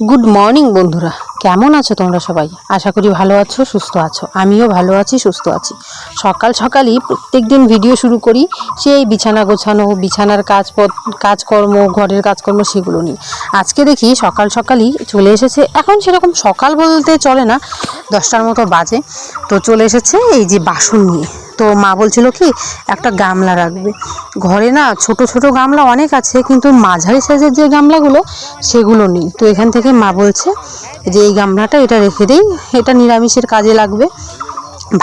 Good morning বন্ধুরা। কেমন আছো তোমরা সবাই? আশা করি ভালো আছো, সুস্থ আছো। আমিও ভালো আছি, সুস্থ আছি। সকাল সকালই প্রত্যেক দিন ভিডিও শুরু করি সেই বিছানা গোছানো, বিছানার কাজ কাজকর্ম, ঘরের কাজকর্ম সেগুলো নিয়ে। আজকে দেখি সকাল সকালই চলে এসেছে, এখন সেরকম সকাল বলতে চলে না, দশটার মতো বাজে। তো চলে এসেছে এই যে বাসন নিয়ে। তো মা বলছিল কি, একটা গামলা রাখবে। ঘরে না ছোট ছোট গামলা অনেক আছে, কিন্তু মাঝারি সাইজের যে গামলাগুলো, সেগুলো নেই। তো এখান থেকে মা বলছে যে, এই গামলাটা এটা রেখে দিই, এটা নিরামিষের কাজে লাগবে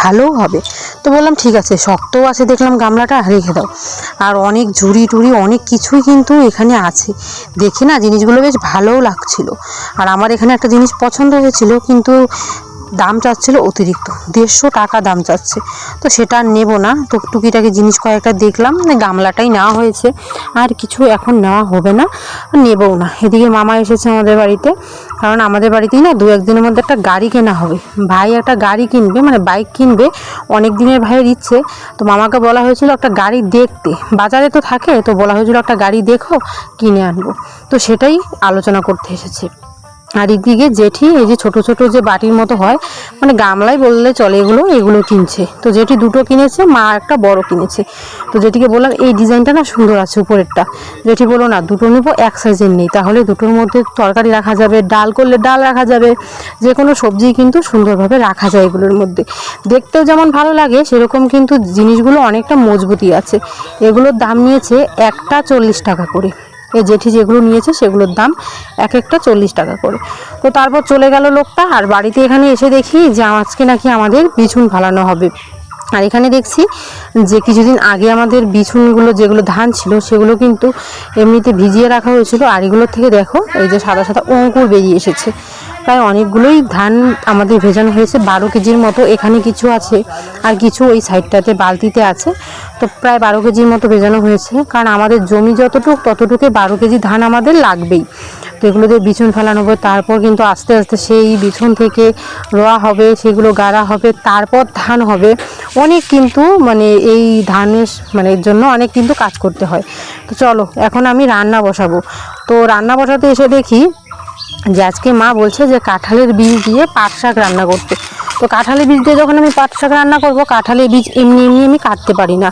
ভালোও হবে। তো বললাম, ঠিক আছে, শক্তও আছে, দেখলাম গামলাটা, রেখে দাও। আর অনেক ঝুড়ি টুড়ি, অনেক কিছুই কিন্তু এখানে আছে। দেখে না, জিনিসগুলো বেশ ভালোও লাগছিল। আর আমার এখানে একটা জিনিস পছন্দ হয়েছিল, কিন্তু দাম চাচ্ছিল অতিরিক্ত। দেড়শো টাকা দাম চাচ্ছে। তো সেটা আর নেব না। তো টুকিটাকি জিনিস কয়েকটা দেখলাম মানে গামলাটাই নেওয়া হয়েছে। আর কিছু এখন নেওয়া হবে না, নেবও না। এদিকে মামা এসেছে আমাদের বাড়িতে। কারণ আমাদের বাড়িতেই না দু একদিনের মধ্যে একটা গাড়ি কেনা হবে। ভাই একটা গাড়ি কিনবে মানে বাইক কিনবে, অনেক দিনের ভাইয়ের ইচ্ছে। তো মামাকে বলা হয়েছিল একটা গাড়ি দেখতে। বাজারে তো থাকে, তো বলা হয়েছিল একটা গাড়ি দেখো, কিনে আনব। তো সেটাই আলোচনা করতে এসেছে। আর এদিকে জেঠি, এই যে ছোট ছোট যে বাটির মতো হয় মানে গামলাই বললে চলে এগুলো এগুলো কিনছে। তো জেঠি দুটো কিনেছে, মা একটা বড় কিনেছে। তো জেঠিকে বললাম, এই ডিজাইনটা না সুন্দর আছে উপরেরটা। জেঠি বলল, না, দুটো নেব, এক সাইজের নেই। তাহলে দুটোর মধ্যে তরকারি রাখা যাবে, ডাল করলে ডাল রাখা যাবে যে কোনো সবজি কিন্তু সুন্দরভাবে রাখা যায় এগুলোর মধ্যে। দেখতেও যেমন ভালো লাগে, সেরকম কিন্তু জিনিসগুলো অনেকটা মজবুতি আছে। এগুলোর দাম নিয়েছে একটা চল্লিশ টাকা করে। এই জেঠি যেগুলো নিয়েছে সেগুলোর দাম এক একটা চল্লিশ টাকা করে। তো তারপর চলে গেল লোকটা আর বাড়িতে এখানে এসে দেখি যে আজকে নাকি আমাদের বিছুন ফালানো হবে। আর এখানে দেখছি যে কিছুদিন আগে আমাদের বিছুনগুলো যেগুলো ধান ছিল সেগুলো কিন্তু এমনিতে ভিজিয়ে রাখা হয়েছিল। আর এগুলোর থেকে দেখো এই যে সাদা সাদা অঙ্কুর বেরিয়ে এসেছে। প্রায় অনেকগুলোই ধান আমাদের ভেজানো হয়েছে, বারো কেজির মতো এখানে কিছু আছে আর কিছু ওই সাইডটাতে বালতিতে আছে। তো প্রায় বারো কেজির মতো ভেজানো হয়েছে, কারণ আমাদের জমি যতটুক ততটুকু বারো কেজি ধান আমাদের লাগবেই। তো এগুলো দিয়ে বিছুন ফেলানো হবে, তারপর কিন্তু আস্তে আস্তে সেই বিছুন থেকে রোয়া হবে, সেগুলো গাড়া হবে, তারপর ধান হবে। অনেক কিন্তু মানে এই ধানের মানে জন্য অনেক কিন্তু কাজ করতে হয়। তো চলো, এখন আমি রান্না বসাবো। তো রান্না বসাতে এসে দেখি যে আজকে মা বলছে যে কাঁঠালের বীজ দিয়ে পাট শাক রান্না করতে। তো কাঁঠালের বীজ দিয়ে যখন আমি পাট শাক রান্না করব, কাঁঠালের বীজ এমনি এমনি আমি কাটতে পারি না।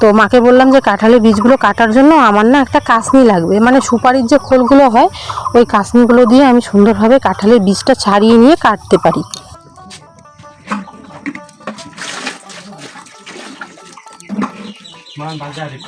তো মাকে বললাম যে কাঁঠালের বীজগুলো কাটার জন্য আমার না একটা কাসনি লাগবে। মানে সুপারির যে খোলগুলো হয়, ওই কাসনিগুলো দিয়ে আমি সুন্দরভাবে কাঁঠালের বীজটা ছাড়িয়ে নিয়ে কাটতে পারি। মা বাজারে।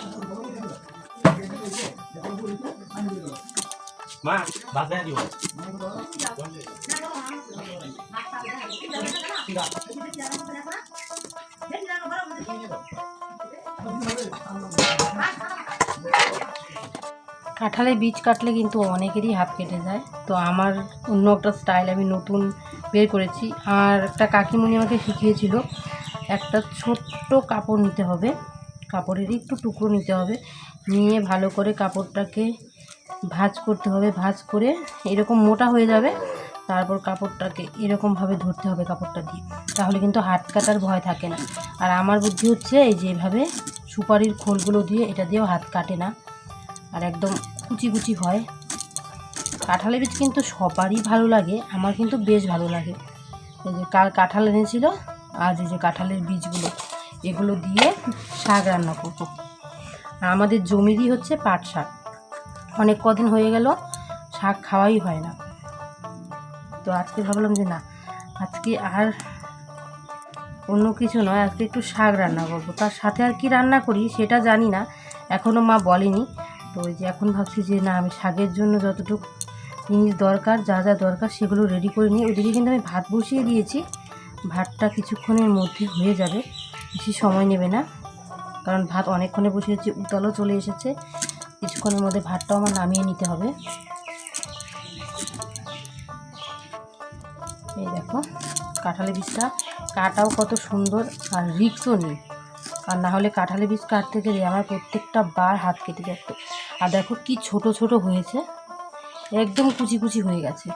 কাঁঠালের বীজ কাটলে কিন্তু অনেকেরই হাত কেটে যায়। তো আমার অন্য একটা স্টাইল আমি নতুন বের করেছি। আর একটা কাকিমণি আমাকে শিখিয়েছিল, একটা ছোট্ট কাপড় নিতে হবে। কাপড়েরই একটু টুকরো নিতে হবে। নিয়ে ভালো করে কাপড়টাকে ভাঁজ করতে হবে, ভাঁজ করে এরকম মোটা হয়ে যাবে, তারপর কাপড়টাকে এরকমভাবে ধরতে হবে কাপড়টা দিয়ে। তাহলে কিন্তু হাত কাটার ভয় থাকে না। আর আমার বুদ্ধি হচ্ছে এই যেভাবে সুপারির খোলগুলো দিয়ে এটা দিয়েও হাত কাটে না। আর একদম কুচি কুচি হয়। কাঁঠালের বীজ কিন্তু সবারই ভালো লাগে, আমার কিন্তু বেশ ভালো লাগে। এই যে কাল কাঁঠাল এনেছিল, আজ এই যে কাঁঠালের বীজগুলো, এগুলো দিয়ে শাক রান্না করব। আমাদের জমিরই হচ্ছে পাট শাক। অনেক কদিন হয়ে গেল, শাক খাওয়াই হয় না। তো আজকে ভাবলাম যে না, আজকে আর অন্য কিছু নয়, আজকে একটু শাক রান্না করব। তার সাথে আর কি রান্না করি সেটা জানি না এখনও মা বলেনি। তো ওই যে এখন ভাবছি যে না, আমি শাকের জন্য যতটুকু জিনিস দরকার, যা যা দরকার সেগুলো রেডি করে নিই। ওইদিকে কিন্তু আমি ভাত বসিয়ে দিয়েছি। ভাতটা কিছুক্ষণের মধ্যে হয়ে যাবে, বেশি সময় নেবে না। কারণ ভাত অনেকক্ষণে বসিয়েছি, উতালও চলে এসেছে। কিছুক্ষণের মধ্যে ভাতটাও আমার নামিয়ে নিতে হবে। এই দেখো, কাঁঠালের বীজটা কাটাও কত সুন্দর আর রিক্সও নেই। আর না হলে বীজ কাটতে গেলে আমার প্রত্যেকটা বার হাত কেটে যেত আর দেখো কি ছোট ছোট হয়েছে, একদম কুচি কুচি হয়ে গেছে।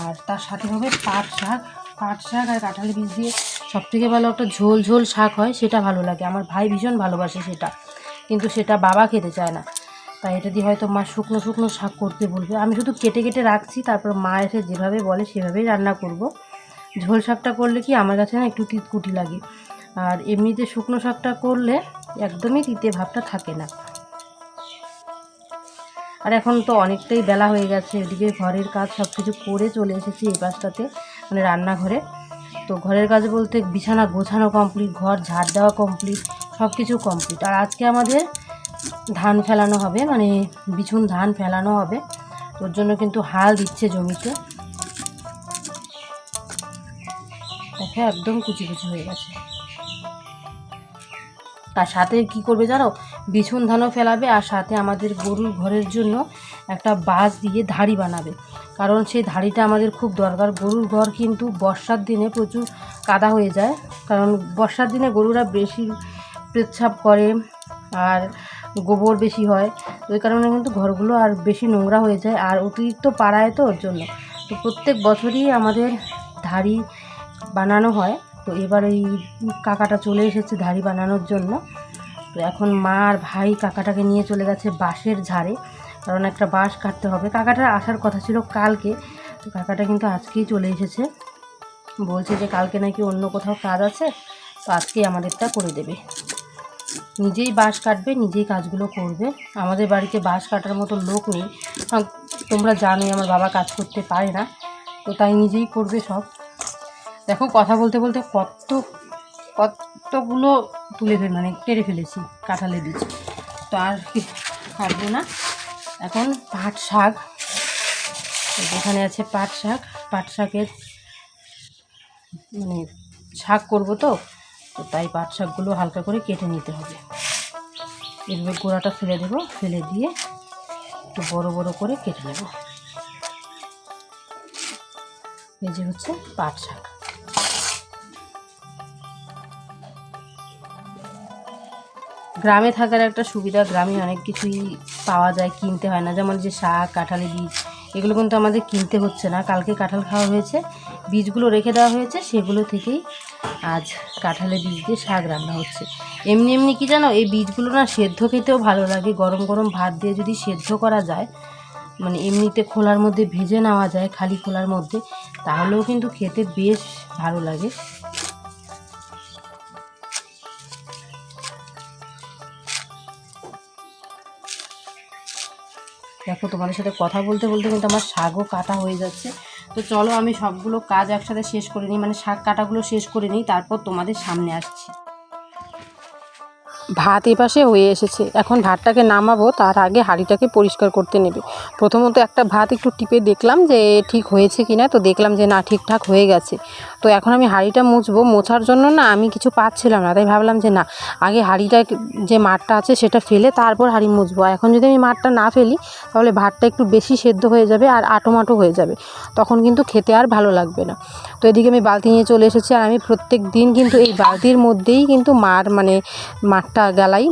আর তার সাথে হবে পাট শাক। পাট শাক আর কাঁঠালের বীজ দিয়ে সবথেকে ভালো একটা ঝোল ঝোল শাক হয়, সেটা ভালো লাগে। আমার ভাই ভীষণ ভালোবাসে সেটা। কিন্তু সেটা বাবা খেতে চায় না। তাই এটা দিয়ে হয়তো মা শুকনো শুকনো শাক করতে বলবে। আমি শুধু কেটে কেটে রাখছি, তারপর মা এসে যেভাবে বলে সেভাবেই রান্না করব। ঝোল শাকটা করলে কি আমার কাছে না একটু তিতকুটি লাগে। আর এমনিতে শুকনো শাকটা করলে একদমই তিতে ভাবটা থাকে না। আর এখন তো অনেকটাই বেলা হয়ে গেছে, এদিকে ঘরের কাজ সব কিছু করে চলে এসেছি এই পাশটাতে মানে রান্নাঘরে। তো ঘরের কাজ বলতে বিছানা গোছানো কমপ্লিট ঘর ঝাড় দেওয়া কমপ্লিট সব কিছু কমপ্লিট আর আজকে আমাদের ধান ফেলানো হবে মানে বিছুন ধান ফেলানো হবে। ওর জন্য কিন্তু হাল দিচ্ছে জমিতে। দেখো, একদম কুচি কুচি হয়ে গেছে। আর সাথে কি করবে জানো? বিছুন ধানও ফেলাবে, আর সাথে আমাদের গরুর ঘরের জন্য একটা বাঁশ দিয়ে ধাড়ি বানাবে। কারণ সেই ধাড়িটা আমাদের খুব দরকার। গরুর ঘর কিন্তু বর্ষার দিনে প্রচুর কাদা হয়ে যায়। কারণ বর্ষার দিনে গরুরা বেশি পেচ্ছাপ করে আর গোবর বেশি হয় ওই কারণে কিন্তু ঘরগুলো আর বেশি নোংরা হয়ে যায় আর অতিরিক্ত পাড়ায় তো ওর জন্য। তো প্রত্যেক বছরই আমাদের ধাড়ি বানানো হয়, তো এবার এই কাকাটা চলে এসেছে ধাড়ি বানানোর জন্য। তো এখন মা আর ভাই কাকাটাকে নিয়ে চলে গেছে বাঁশের ঝাড়ে, কারণ একটা বাঁশ কাটতে হবে। কাকাটার আসার কথা ছিল কালকে, তো কাকাটা কিন্তু আজকেই চলে এসেছে। বলছে যে কালকে নাকি অন্য কোথাও কাজ আছে, তো আজকেই আমাদেরটা করে দেবে। নিজেই বাঁশ কাটবে, নিজেই কাজগুলো করবে। আমাদের বাড়িতে বাঁশ কাটার মতো লোক নেই। তোমরা জানোই আমার বাবা কাজ করতে পারে না, তো তাই নিজেই করবে সব। দেখো, কথা বলতে বলতে কত কতগুলো তুলে ফেল মানে কেড়ে ফেলেছি কাঁঠালের বীজ তো আর কাটবো না? এখন পাট শাক। যেখানে আছে পাট শাক। পাট শাকের মানে শাক করব তো? তো তাই পাট শাকগুলো হালকা করে কেটে নিতে হবে। এভাবে গোড়াটা ফেলে দেবো, ফেলে দিয়ে একটু বড় বড় করে কেটে নেব। এই যে হচ্ছে পাট শাক। গ্রামে থাকার একটা সুবিধা, গ্রামে অনেক কিছুই পাওয়া যায়, কিনতে হয় না। যেমন যে শাক কাঁঠালি বীজ, এগুলো কিন্তু আমাদের কিনতে হচ্ছে না। কালকে কাঁঠাল খাওয়া হয়েছে, বীজগুলো রেখে দেওয়া হয়েছে, সেগুলো থেকেই আজ কাঁঠালের বীজ দিয়ে শাক রান্না হচ্ছে। এমনি এমনি কি জানো, এই বীজগুলো না সেদ্ধ খেতেও ভালো লাগে। গরম গরম ভাত দিয়ে যদি সেদ্ধ করা যায় মানে এমনিতে খোলার মধ্যে ভেজে নেওয়া যায়, খালি খোলার মধ্যে, তাহলেও কিন্তু খেতে বেশ ভালো লাগে। দেখো, তোমাদের সাথে কথা বলতে বলতে কিন্তু আমার শাকও কাটা হয়ে যাচ্ছে। তো চলো আমি সবগুলো কাজ একসাথে শেষ করে নিই মানে শাক কাটাগুলো শেষ করে নিই, তারপর তোমাদের সামনে আসছি। ভাত এপাশে হয়ে এসেছে। এখন ভাতটাকে নামাবো, তার আগে হাঁড়িটাকে পরিষ্কার করতে নেবে। প্রথমত একটা ভাত একটু টিপে দেখলাম যে ঠিক হয়েছে কি না তো দেখলাম যে না, ঠিকঠাক হয়ে গেছে। তো এখন আমি হাঁড়িটা মুছবো। মোছার জন্য না, আমি কিছু পাচ্ছিলাম না, তাই ভাবলাম যে না, আগে হাঁড়িটা যে মাঠটা আছে সেটা ফেলে তারপর হাঁড়ি মুছবো। এখন যদি আমি মাঠটা না ফেলি, তাহলে ভাতটা একটু বেশি সেদ্ধ হয়ে যাবে আর আটোমাটো হয়ে যাবে। তখন কিন্তু খেতে আর ভালো লাগবে না। তো এদিকে আমি বালতি নিয়ে চলে এসেছি। আর আমি প্রত্যেক দিন কিন্তু এই বালতির মধ্যেই কিন্তু মার মানে মাঠটা গালাই,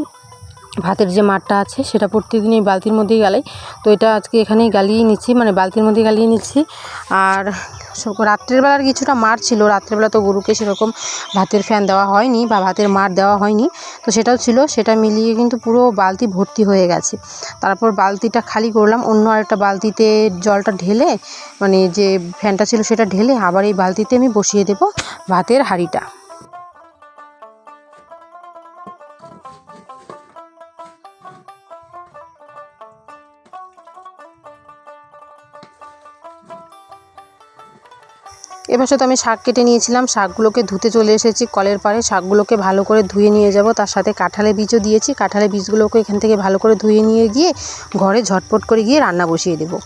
ভাতের যে মাঠটা আছে সেটা প্রত্যেকদিন এই বালতির মধ্যেই গালাই। তো এটা আজকে এখানেই গালিয়ে নিচ্ছি মানে বালতির মধ্যে গালিয়ে নিচ্ছি। আর সব- রাত্রের বেলার কিছুটা মার ছিল রাত্রেবেলা তো গরুকে সেরকম ভাতের ফ্যান দেওয়া হয়নি বা ভাতের মার দেওয়া হয়নি। তো সেটাও ছিল, সেটা মিলিয়ে কিন্তু পুরো বালতি ভর্তি হয়ে গেছে। তারপর বালতিটা খালি করলাম, অন্য আরেকটা বালতিতে জলটা ঢেলে মানে যে ফ্যানটা ছিল সেটা ঢেলে আবার এই বালতিতে আমি বসিয়ে দেবো ভাতের হাঁড়িটা। এবার সাথে আমি শাক কেটে নিয়েছিলাম, শাকগুলোকে ধুতে চলে এসেছি কলের পাড়ে। শাকগুলোকে ভালো করে ধুয়ে নিয়ে যাব। তার সাথে কাঁঠালে বীজও দিয়েছি। কাঁঠালে বীজগুলোকে এখান থেকে ভালো করে ধুয়ে নিয়ে গিয়ে ঘরে ঝটপট করে গিয়ে রান্না বসিয়ে দেবো।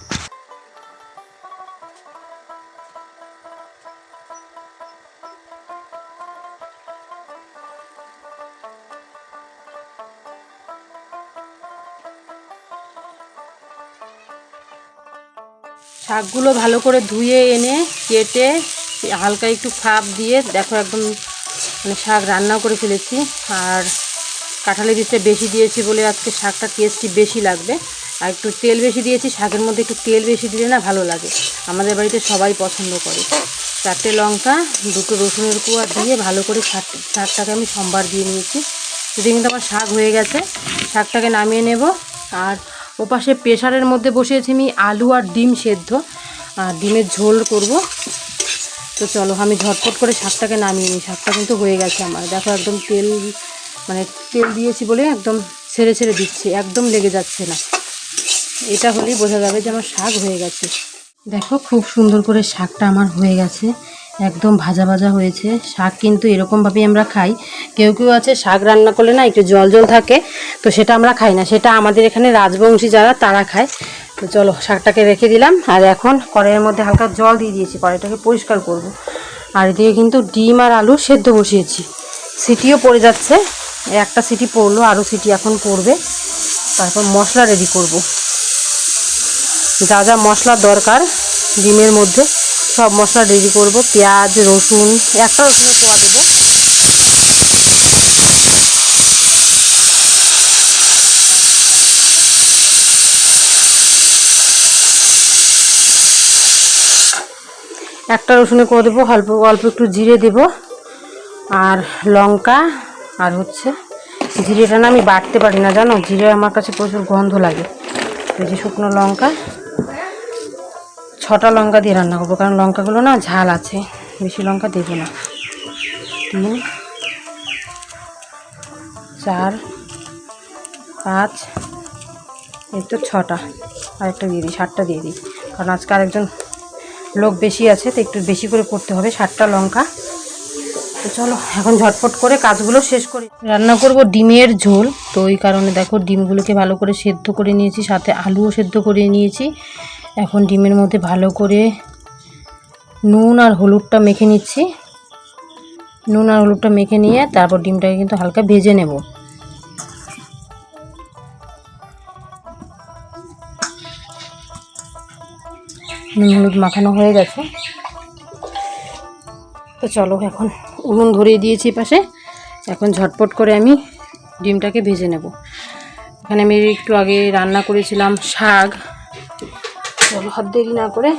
শাকগুলো ভালো করে ধুয়ে এনে কেটে হালকা একটু খাপ দিয়ে দেখো একদম মানে শাক রান্না করে ফেলেছি। আর কাঁঠালি বীজটা বেশি দিয়েছি বলে আজকে শাকটা টেস্টি বেশি লাগবে। আর একটু তেল বেশি দিয়েছি, শাকের মধ্যে একটু তেল বেশি দিলে না ভালো লাগে। আমাদের বাড়িতে সবাই পছন্দ করে। চারটে লঙ্কা, দুটো রসুনের কুয়া দিয়ে ভালো করে শাক, শাকটাকে আমি সোমবার দিয়ে নিয়েছি। যদি কিন্তু আমার শাক হয়ে গেছে। শাকটাকে নামিয়ে নেব। আর ওপাশে প্রেশারের মধ্যে বসিয়েছি আমি আলু আর ডিম সেদ্ধ। আর ডিমের ঝোল করব। তো চলো, আমি ঝটপট করে শাকটাকে নামিয়ে নিই। শাকটা কিন্তু হয়ে গেছে আমার। দেখো, একদম তেল মানে তেল দিয়েছি বলে একদম ছেড়ে ছেড়ে দিচ্ছে, একদম লেগে যাচ্ছে না। এটা হলেই বোঝা যাবে যে আমার শাক হয়ে গেছে। দেখো, খুব সুন্দর করে শাকটা আমার হয়ে গেছে। একদম ভাজা ভাজা হয়েছে। শাক কিন্তু এরকমভাবেই আমরা খাই। কেউ কেউ আছে, শাক রান্না করলে না একটু জল জল থাকে, তো সেটা আমরা খাই না। সেটা আমাদের এখানে রাজবংশী যারা, তারা খায়। তো চলো শাকটাকে রেখে দিলাম। আর এখন কড়াইয়ের মধ্যে হালকা জল দিয়ে দিয়েছি, কড়াইটাকে পরিষ্কার করব। আর এদিকে কিন্তু ডিম আর আলু সেদ্ধ বসিয়েছি। সিটিও পড়ে যাচ্ছে, একটা সিটি পড়ল আরও সিটি এখন পড়বে। তারপর মশলা রেডি করব। যা যা মশলার দরকার ডিমের মধ্যে, সব মশলা রেডি করব। পেঁয়াজ, রসুন একটা রসুনের কোয়া দেবো। একটা রসুনে কোয়া দেবো, অল্প অল্প একটু জিরে দেব। আর লঙ্কা, আর হচ্ছে জিরেটা না আমি বাটতে পারি না, জানো? জিরে আমার কাছে প্রচুর গন্ধ লাগে। এই যে শুকনো লঙ্কা, ছটা লঙ্কা দিয়ে রান্না করব, কারণ লঙ্কাগুলো না ঝাল আছে, বেশি লঙ্কা দেবো না। তিন, চার, পাঁচ, এই তো ছটা, আরেকটা দিয়ে দিই, সাতটা দিয়ে দিই, কারণ আজকে আরেকজন লোক বেশি আছে, তো একটু বেশি করে করতে হবে ষাটটা লঙ্কা। তো চলো, এখন ঝটপট করে কাজগুলো শেষ করি। রান্না করব ডিমের ঝোল, তো ওই কারণে দেখো ডিমগুলোকে ভালো করে সেদ্ধ করে নিয়েছি, সাথে আলুও সেদ্ধ করে নিয়েছি। এখন ডিমের মধ্যে ভালো করে নুন আর হলুদটা মেখে নিচ্ছি। নুন আর হলুদটা মেখে নিয়ে তারপর ডিমটাকে কিন্তু হালকা ভেজে নেব। নুন হলুদ মাখানো হয়ে গেছে। তো চলো এখন উনুন ধরিয়ে দিয়েছি পাশে। এখন ঝটপট করে আমি ডিমটাকে ভেজে নেব। এখানে আমি একটু আগে রান্না করেছিলাম শাক। চলো হাত দেরি না করে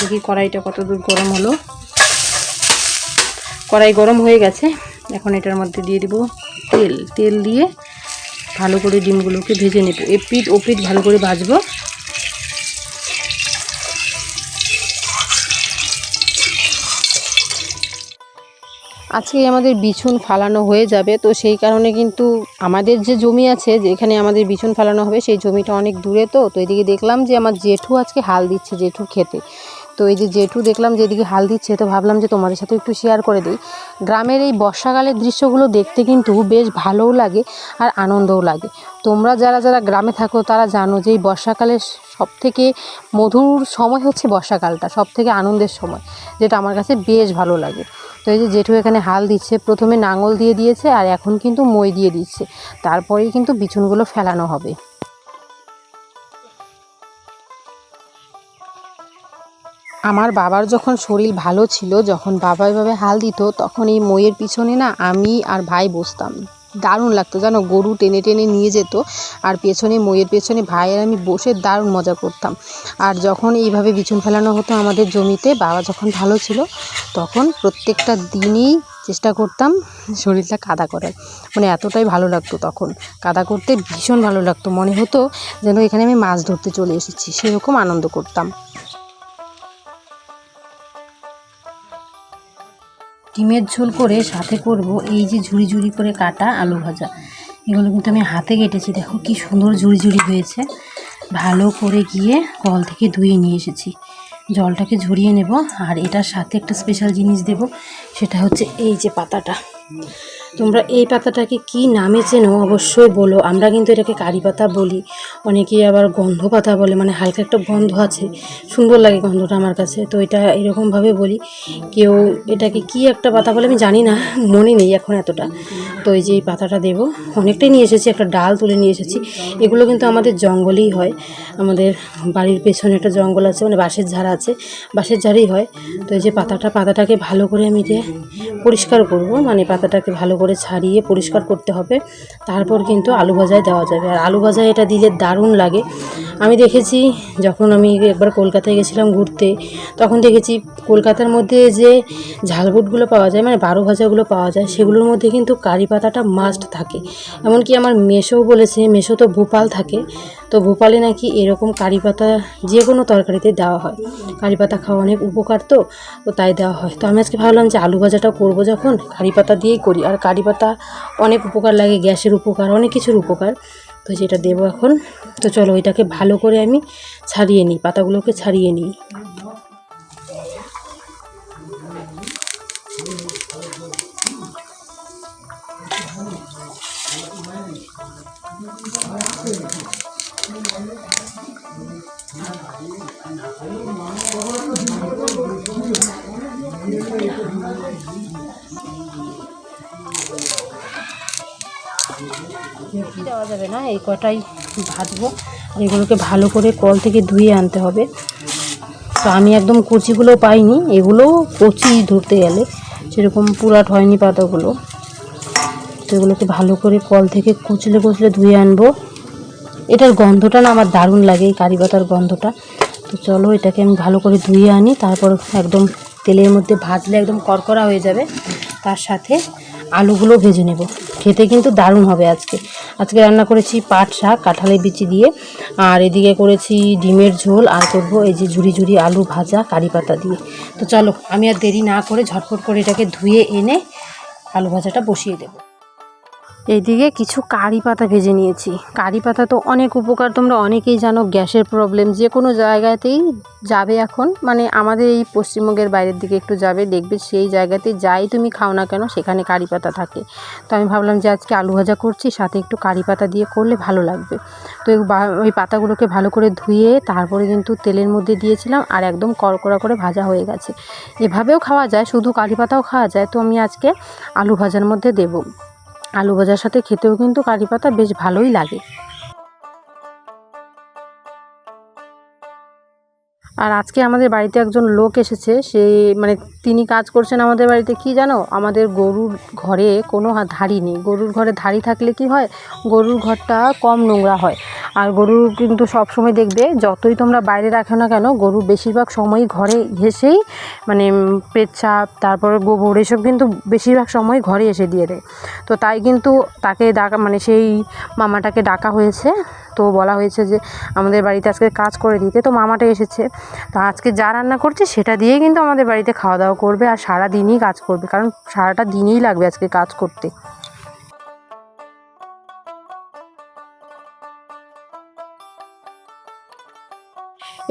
দেখি কড়াইটা কত দূর গরম হলো। কড়াই গরম হয়ে গেছে। এখন এটার মধ্যে দিয়ে দিব তেল। তেল দিয়ে ভালো করে ডিমগুলোকে ভেজে নেব। এপিট ওপিট ভালো করে ভাজবো। আজকে আমাদের বিছুন ফালানো হয়ে যাবে, তো সেই কারণে কিন্তু আমাদের যে জমি আছে, যেখানে আমাদের বিছুন ফালানো হবে, সেই জমিটা অনেক দূরে তো তো এদিকে দেখলাম যে আমার জেঠু আজকে হাল দিচ্ছে জেঠুর খেতে তো এই যে জেঠু দেখলাম যে এদিকে হাল দিচ্ছে, তো ভাবলাম যে তোমাদের সাথে একটু শেয়ার করে দিই। গ্রামের এই বর্ষাকালের দৃশ্যগুলো দেখতে কিন্তু বেশ ভালোও লাগে আর আনন্দও লাগে। তোমরা যারা যারা গ্রামে থাকো, তারা জানো যে এই বর্ষাকালের সব থেকে মধুর সময় হচ্ছে বর্ষাকালটা সব থেকে আনন্দের সময়, যেটা আমার কাছে বেশ ভালো লাগে। তো এই যে জেঠু এখানে হাল দিচ্ছে, প্রথমে নাঙল দিয়ে দিয়েছে আর এখন কিন্তু মই দিয়ে দিচ্ছে। তারপরেই কিন্তু বিছুনগুলো ফেলানো হবে। আমার বাবার যখন শরীর ভালো ছিল, যখন বাবা এভাবে হাল দিত, তখন এই মইয়ের পিছনে না আমি আর ভাই বসতাম। দারুণ লাগতো। জানো, গরু টেনে টেনে নিয়ে যেত আর পেছনে মইয়ের পেছনে ভাইয়ের আমি বসে দারুণ মজা করতাম। আর যখন এইভাবে বিছুন ফেলানো হতো আমাদের জমিতে, বাবা যখন ভালো ছিল, তখন প্রত্যেকটা দিনই চেষ্টা করতাম শরীরটা কাদা করার। মানে এতটাই ভালো লাগতো তখন। কাদা করতে ভীষণ ভালো লাগতো। মনে হতো যেন এখানে আমি মাছ ধরতে চলে এসেছি। সেরকম আনন্দ করতাম। ডিমের ঝোল করে সাথে করব এই যে ঝুড়ি ঝুড়ি করে কাটা আলু ভাজা। এগুলো কিন্তু আমি হাতে কেটেছি, দেখো কি সুন্দর ঝুড়ি ঝুড়ি হয়েছে। ভালো করে গিয়ে কল থেকে ধুয়ে নিয়ে এসেছি। জলটাকে ঝরিয়ে নেব আর এটার সাথে একটা স্পেশাল জিনিস দেব, সেটা হচ্ছে এই যে পাতাটা। তোমরা এই পাতাটাকে কি নামে চেনো অবশ্যই বলো। আমরা কিন্তু এটাকে কারি পাতা বলি। অনেকেই আবার গন্ধ পাতা বলে মানে হালকা একটা গন্ধ আছে। সুন্দর লাগে গন্ধটা আমার কাছে। তো এটা এরকমভাবে বলি। কেউ এটাকে কি একটা পাতা বলে আমি জানি না, মনে নেই এখন এতটা। তো এই যে এই পাতাটা দেবো। অনেকটাই নিয়ে এসেছি, একটা ডাল তুলে নিয়ে এসেছি। এগুলো কিন্তু আমাদের জঙ্গলেই হয়। আমাদের বাড়ির পেছনে একটা জঙ্গল আছে মানে বাঁশের ঝাড় আছে। বাঁশের ঝাড়েই হয়। তো এই যে পাতাটা, পাতাটাকে ভালো করে আমি পরিষ্কার করব। মানে পাতাটাকে ভালো করে ছাড়িয়ে পরিষ্কার করতে হবে। তারপর কিন্তু আলু ভাজায় দেওয়া যাবে। আর আলু ভাজায় এটা দিলে দারুণ লাগে। আমি দেখেছি, যখন আমি একবার কলকাতায় গেছিলাম ঘুরতে, তখন দেখেছি কলকাতার মধ্যে যে ঝালবুটগুলো পাওয়া যায় মানে বারো ভাজাগুলো পাওয়া যায়, সেগুলোর মধ্যে কিন্তু কারি পাতাটা মাস্ট থাকে। এমনকি আমার মেশোও বলেছে মেশো তো ভোপাল থাকে তো ভোপালে নাকি এরকম কারি পাতা যে কোনো তরকারিতে দেওয়া হয়। কারি পাতা খাওয়া অনেক উপকার তো তো তাই দেওয়া হয়। তো আমি আজকে ভাবলাম যে আলু ভাজাটা করব যখন, কারি পাতা দিয়েই করি। আর কারি পাতা অনেক উপকার লাগে, গ্যাসের উপকার, অনেক কিছুর উপকার। তো যেটা দেবো এখন, তো চলো ওইটাকে ভালো করে আমি ছাড়িয়ে নিই, পাতাগুলোকে ছাড়িয়ে নিই। বেশি দেওয়া যাবে না, এই কটাই ভাজবো। আর এগুলোকে ভালো করে কল থেকে ধুয়ে আনতে হবে। তো আমি একদম কচিগুলো পাইনি এগুলো কচি ধরতে গেলে সেরকম পুরাট হয়নি পাতাগুলো। তো এগুলোকে ভালো করে কল থেকে কুচলে কুচলে ধুয়ে আনব। এটার গন্ধটা না আমার দারুণ লাগে, এই কারি পাতার গন্ধটা। তো চলো এটাকে আমি ভালো করে ধুয়ে আনি, তারপর একদম তেলের মধ্যে ভাজলে একদম কড়কড়া হয়ে যাবে। তার সাথে আলুগুলো ভেজে নেব। খেতে কিন্তু দারুণ হবে আজকে। আজকে রান্না করেছি পাট শাক, কাঁঠালের বিচি দিয়ে। আর এদিকে করেছি ডিমের ঝোল, আর করব এই যে ঝুড়ি ঝুড়ি আলু ভাজা কারি পাতা দিয়ে। তো চলো, আমি আর দেরি না করে ঝটফট করে এটাকে ধুয়ে এনে আলু ভাজাটা বসিয়ে দেবো। এইদিকে কিছু কারি পাতা ভেজে নিয়েছি। কারি পাতা তো অনেক উপকার, তোমরা অনেকেই জানো গ্যাসের প্রবলেম যে কোনো জায়গাতেই যাবে এখন মানে আমাদের এই পশ্চিমবঙ্গের বাইরের দিকে একটু যাবে, দেখবে সেই জায়গাতে যাই তুমি খাও না কেন, সেখানে কারি পাতা থাকে। তো আমি ভাবলাম যে আজকে আলু ভাজা করছি, সাথে একটু কারি পাতা দিয়ে করলে ভালো লাগবে। তো ওই পাতাগুলোকে ভালো করে ধুয়ে তারপরে কিন্তু তেলের মধ্যে দিয়েছিলাম আর একদম কড়কড়া করে ভাজা হয়ে গেছে। এভাবেও খাওয়া যায়, শুধু কারি পাতাও খাওয়া যায়, তো আমি আজকে আলু ভাজার মধ্যে দেবো। আলু ভাজার সাথে খেতেও কিন্তু কারি পাতা বেশ ভালোই লাগে। আর আজকে আমাদের বাড়িতে একজন লোক এসেছে, সে মানে তিনি কাজ করছেন আমাদের বাড়িতে, কি জানো? আমাদের গরুর ঘরে কোনো ধাড়ি নেই। গরুর ঘরে ধাড়ি থাকলে কি হয়? গরুর ঘরটা কম নোংরা হয়। আর গরুর কিন্তু সব সময় দেখবে, যতই তোমরা বাইরে রাখো না কেন, গরু বেশিরভাগ সময়ই ঘরে এসেই মানে পেচ্ছাপ তারপরে গোবর এসব কিন্তু বেশিরভাগ সময় ঘরে এসে দিয়ে দেয়। তো তাই কিন্তু তাকে ডাকা মানে সেই মামাটাকে ডাকা হয়েছে। তো বলা হয়েছে যে আমাদের বাড়িতে আজকে কাজ করে দিতে। তো মামাটা এসেছে। তো আজকে যা রান্না করছে সেটা দিয়েই কিন্তু আমাদের বাড়িতে খাওয়া দাওয়া করবে আর সারা দিনই কাজ করবে। কারণ সারাটা দিনই লাগবে আজকে কাজ করতে।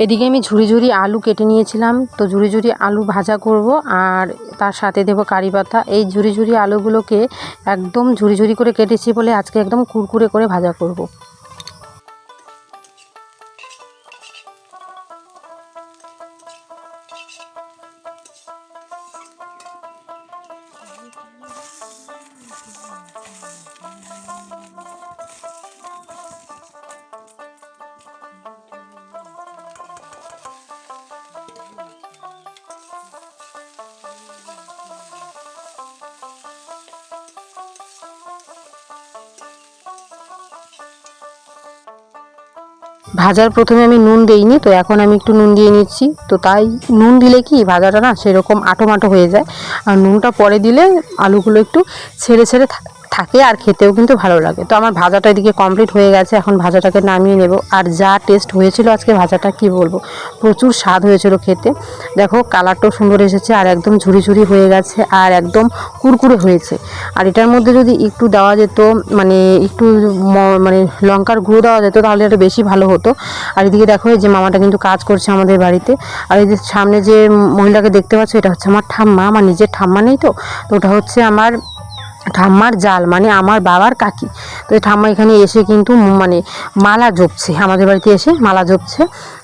এদিকে আমি ঝুড়ি ঝুড়ি আলু কেটে নিয়েছিলাম। তো ঝুড়ি ঝুড়ি আলু ভাজা করব আর তার সাথে দেবো কারি পাতা। এই ঝুড়ি ঝুড়ি আলুগুলোকে একদম ঝুড়ি ঝুড়ি করে কেটেছি বলে আজকে একদম কুরকুরে করে ভাজা করব। ভাজার প্রথমে আমি নুন দেইনি, তো এখন আমি একটু নুন দিয়ে নিচ্ছি। তো তাই নুন দিলে কি, ভাজাটা না সেরকম আটো মাটো হয়ে যায়। আর নুনটা পরে দিলে আলুগুলো একটু ছেড়ে ছেড়ে থা- থাকে আর খেতেও কিন্তু ভালো লাগে। তো আমার ভাজাটা এদিকে কমপ্লিট হয়ে গেছে, এখন ভাজাটাকে নামিয়ে নেব। আর যা টেস্ট হয়েছিল আজকে ভাজাটা কি বলব? প্রচুর স্বাদ হয়েছিল খেতে। দেখো কালারটাও সুন্দর এসেছে আর একদম ঝুরি ঝুরি হয়ে গেছে আর একদম কুরকুরে হয়েছে। আর এটার মধ্যে যদি একটু দেওয়া যেত মানে একটু মানে লঙ্কার গুঁড়ো দেওয়া যেত, তাহলে এটা বেশি ভালো হতো। আর এদিকে দেখো যে মামাটা কিন্তু কাজ করছে আমাদের বাড়িতে। আর এই যে সামনে যে মহিলাকে দেখতে পাচ্ছ, এটা হচ্ছে আমার ঠাম্মা। আমার নিজের ঠাম্মা নেই তো? তো ওটা হচ্ছে আমার ঠাম্মার জাল মানে আমার বাবার কাকি। তো ঠাম্মা এখানে এসে কিন্তু মানে মালা জপছে, আমাদের বাড়িতে এসে মালা জপছে।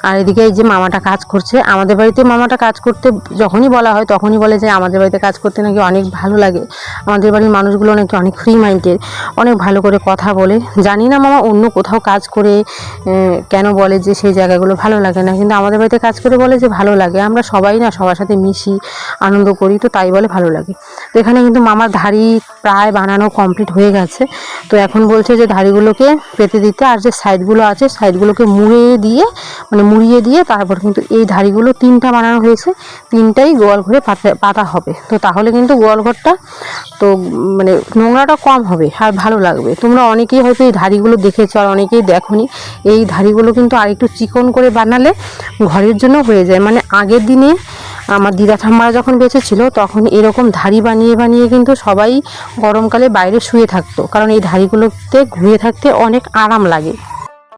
আর এদিকে এই যে মামাটা কাজ করছে, আমাদের বাড়িতে মামাটা কাজ করতে যখনই বলা হয় তখনই বলে যে আমাদের বাড়িতে কাজ করতে নাকি অনেক ভালো লাগে। আমাদের বাড়ির মানুষগুলো নাকি অনেক ফ্রি মাইন্ডের অনেক ভালো করে কথা বলে। জানি না মামা অন্য কোথাও কাজ করে কেন বলে যে সেই জায়গাগুলো ভালো লাগে না, কিন্তু আমাদের বাড়িতে কাজ করে বলে যে ভালো লাগে। আমরা সবাই না সবার সাথে মিশি, আনন্দ করি, তো তাই বলে ভালো লাগে। তো এখানে কিন্তু মামার ধাড়ি প্রায় বানানো কমপ্লিট হয়ে গেছে। তো এখন বলছে যে ধাড়িগুলোকে পেতে দিতে, আর যে সাইডগুলো আছে সাইডগুলোকে মুড়ে দিয়ে মানে মুড়িয়ে দিয়ে তারপর কিন্তু এই ধাড়িগুলো তিনটা বানানো হয়েছে। তিনটাই গোয়াল ঘরে পাতা পাতা হবে। তো তাহলে কিন্তু গোয়াল ঘরটা তো মানে নোংরাটা কম হবে আর ভালো লাগবে। তোমরা অনেকেই হয়তো এই ধাড়িগুলো দেখেছ আর অনেকেই দেখোনি। এই ধাড়িগুলো কিন্তু আর একটু চিকন করে বানালে ঘরের জন্য হয়ে যায়। মানে আগের দিনে আমার দিদা ঠাম্মারা যখন বেঁচে ছিল তখন এরকম ধাড়ি বানিয়ে বানিয়ে কিন্তু সবাই গরমকালে বাইরে শুয়ে থাকতো। কারণ এই ধাড়িগুলোতে ঘুমিয়ে থাকতে অনেক আরাম লাগে।